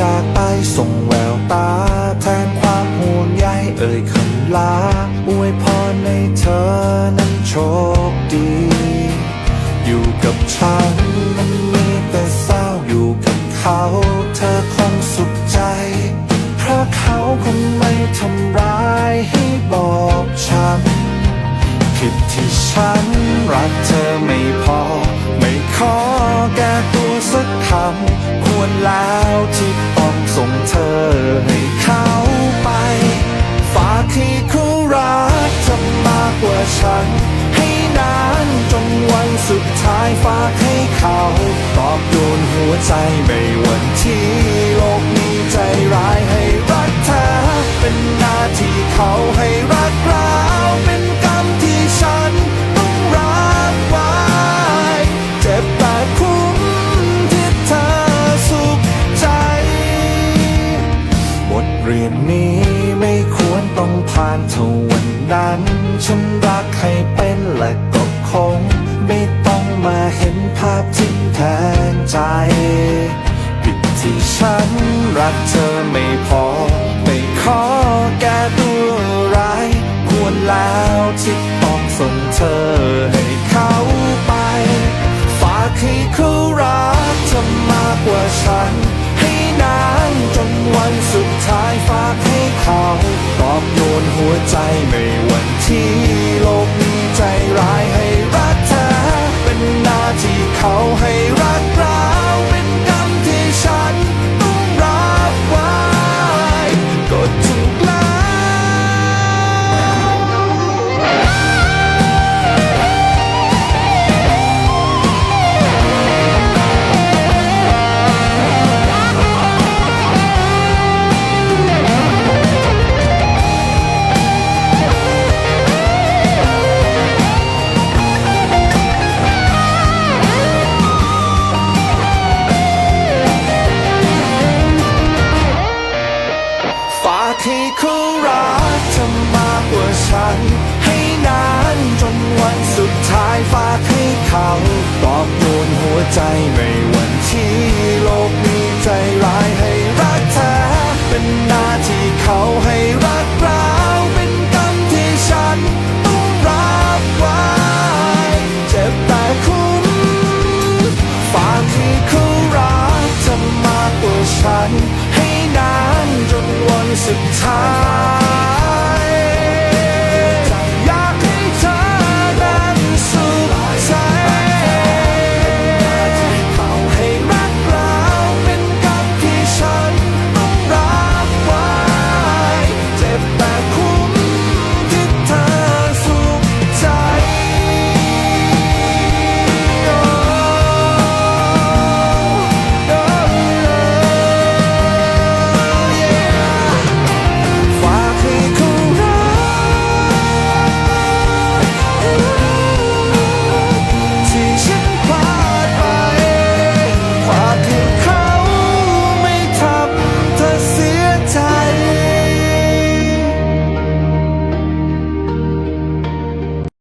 จากไปส่งแววตา แทนความห่วงใยเอ่ยคำลาอวยพรในเธอนั้นโชคดี อยู่กับฉัน ฉันรักเธอไม่พอ ไม่ขอแก้ตัวสักคำควรแล้วที่ต้องส่งเธอให้เขาไป ฝากให้เขารักเธอมากกว่าฉัน ให้นานจนวันสุดท้ายฝากให้เขา ตอบโยนหัวใจไม่วันที่โลกนี้ใจร้าย เรียนนี้ไม่ควรต้องผ่านเท่าวันนั้น ฉันรักให้เป็นและก็คงไม่ เขาตอบโยนหัวใจไม่วันที่โลกมีใจร้ายให้รักเธอเป็นหน้าที่เขา จน